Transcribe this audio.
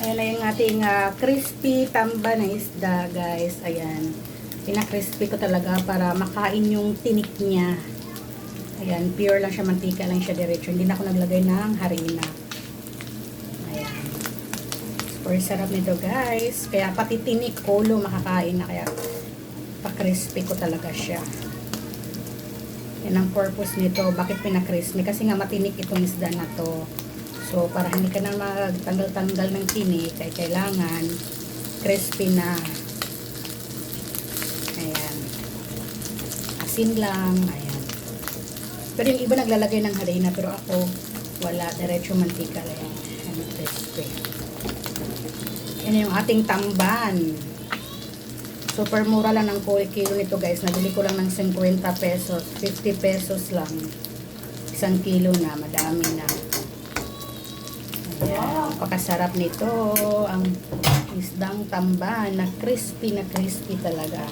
Ayan na yung ating ah, crispy tamba na isda, guys. Ayan. Pina-crispy ko talaga para makain yung tinik niya. Ayan, pure lang siya, mantika lang siya diretso. Hindi na ako naglagay ng harina. Ayan. Super sarap nito, guys. Kaya pati tinik, ulo, makakain na. Kaya pa-crispy ko talaga siya. Yan ang purpose nito. Bakit pina-crispy? Kasi nga matinik itong isda na to. So, para hindi ka na magtanggal-tanggal ng tinik, ay kailangan crispy na. Ayan. Asin lang. Ayan. Pero yung iba naglalagay ng harina, pero ako, wala. Diretso mantika lang. Ayan, crispy. Yan yung ating tamban. Super mura lang ng kilo nito guys. Nabili ko lang ng 50 pesos. 50 pesos lang. Isang kilo na. Madami na. Pakasarap nito. Ang isdang tamban na crispy na crispy talaga.